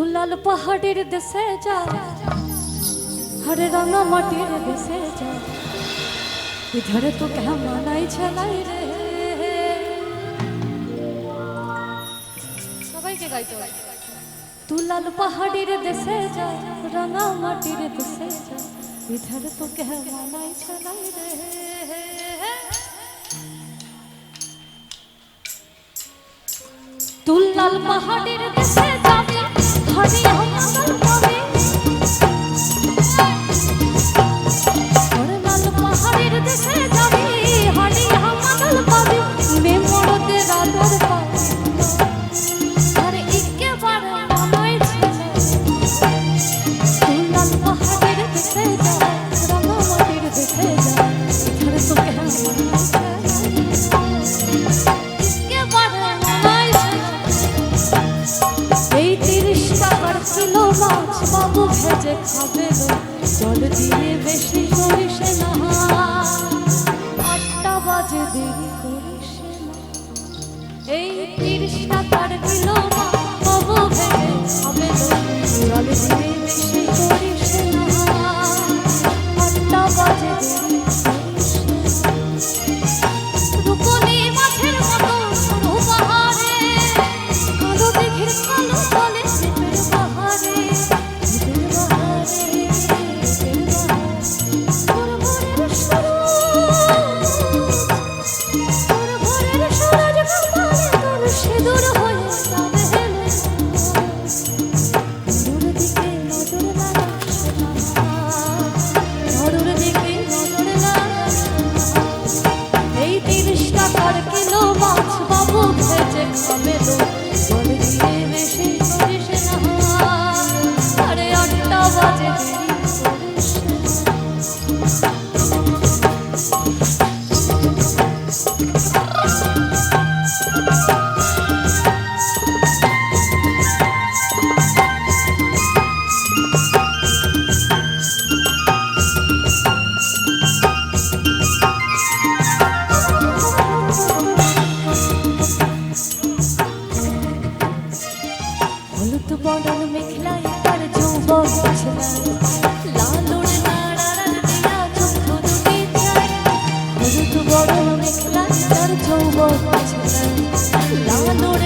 দুলাল পাহাড়ের দেশে যা। হরে রঙা মাটির দেশে যা। ইধর তো কেমন আই ছলাই রে। সবাইকে গাইতো দুলাল পাহাড়ের দেশে যা রঙা মাটির দেশে যা। ইধর তো কেমন আই ছলাই রে। তুলাল পাহাড়ের দেশে যা। জল দিয়ে বেশি না আটটা বাজে এই বরণ মেঘলায় তার যৌবন লালুর বরণ